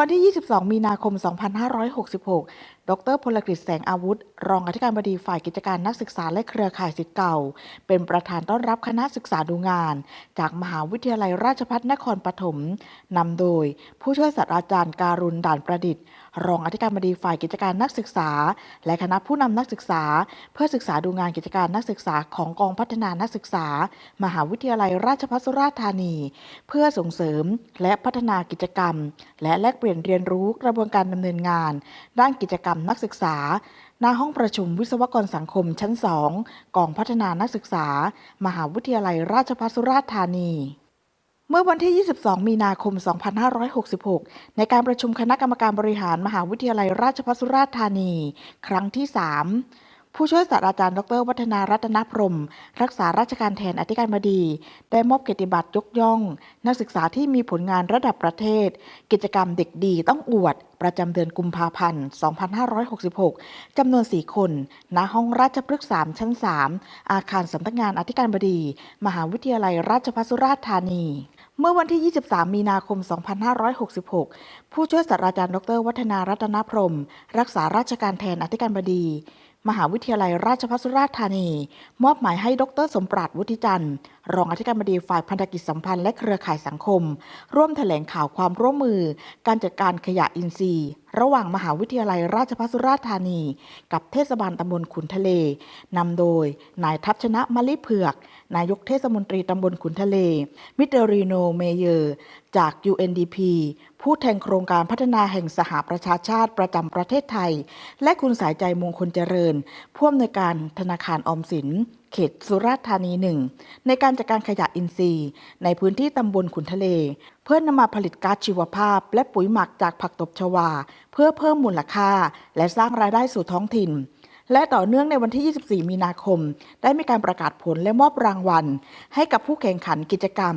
วันที่ 22 มีนาคม 2566 ดรพลกฤษแสงอาวุธ รองอธิการบดีฝ่ายกิจการนักศึกษาและเครือข่ายศิษย์เก่า เป็นประธานต้อนรับคณะศึกษาดูงาน จากมหาวิทยาลัยราชภัฏนครปฐมนำโดย ผู้ช่วยศาสตราจารย์การุณด่านประดิษฐ์ รองอธิการบดีฝ่ายกิจการนักศึกษา และคณะผู้นำนักศึกษา เพื่อศึกษาดูงานกิจการนักศึกษาของกองพัฒนานักศึกษา มหาวิทยาลัยราชภัฏสุราษฎร์ธานี เพื่อส่งเสริมและพัฒนากิจกรรม และแลกเปลี่ยนเรียนรู้กระบวนการดำเนินงาน ด้านกิจกรรมนักศึกษาณห้องประชุมวิศวกรสังคมชั้น 2 กองพัฒนานักศึกษา มหาวิทยาลัยราชภัฏสุราษฎร์ธานีเมื่อวันที่ 22 มีนาคม 2566 ในการประชุมคณะกรรมการบริหารมหาวิทยาลัยราชภัฏสุราษฎร์ธานี ครั้งที่ 3 ผู้ช่วยศาสตราจารย์ ดร วัฒนารัตนพรม รักษาราชการแทนอธิการบดี ได้มอบเกียรติบัตรยกย่อง นักศึกษาที่มีผลงานระดับประเทศ กิจกรรมเด็กดีต้องอวด ประจำเดือนกุมภาพันธ์ 2566 จำนวน 4 คน ณ ห้องราชพฤกษ์ 3 ชั้น 3 อาคารสำนักงานอธิการบดี มหาวิทยาลัยราชภัฏสุราษฎร์ธานีเมื่อวันที่ 23 มีนาคม 2566 ผู้ช่วยศาสตราจารย์ ดร วัฒนารัตนพรม รักษาราชการแทนอธิการบดีมหาวิทยาลัยราชภัฏสุราษฎร์ธานี มอบหมายให้ดรสมปราดวุฒิจันทร์รองอธิการบดีฝ่ายพันธกิจสัมพันธ์และเครือข่ายสังคม ร่วมแถลงข่าวความร่วมมือ การจัดการขยะอินทรีย์ ระหว่างมหาวิทยาลัยราชภัฏสุราษฎร์ธานี กับเทศบาลตำบลขุนทะเลนำโดย นายทัพชนะมะลิเผือก นายกเทศมนตรีตำบลขุนทะเล มิเตรีโนเมเยอร์ จาก UNDP ผู้แทนโครงการพัฒนาแห่งสหประชาชาติประจำประเทศไทย และคุณสายใจมงคลเจริญผู้อำนวยการธนาคารออมสิน เขตสุราษฎร์ธานีหนึ่งในการจัดการขยะอินทรีย์ ในพื้นที่ตำบลขุนทะเล เพื่อนำมาผลิตก๊าซชีวภาพ และปุ๋ยหมักจากผักตบชวา เพื่อเพิ่มมูลค่า และสร้างรายได้สู่ท้องถิ่นและต่อเนื่องในวันที่ 24 มีนาคม ได้มีการประกาศผลและมอบรางวัล ให้กับผู้แข่งขันกิจกรรม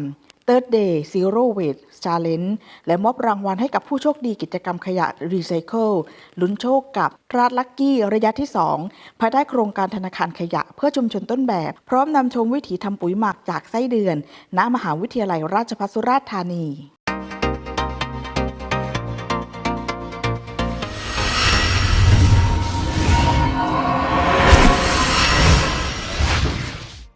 Third Day Zero Waste Challenge และมอบรางวัลให้กับผู้โชคดีกิจกรรมขยะรีไซเคิลลุ้นโชคกับทรัสลักกี้ระยะที่ 2 ภายใต้โครงการธนาคารขยะเพื่อชุมชนต้นแบบ พร้อมนำชมวิถีทำปุ๋ยหมักจากไส้เดือน ณมหาวิทยาลัยราชภัฏสุราษฎร์ธานี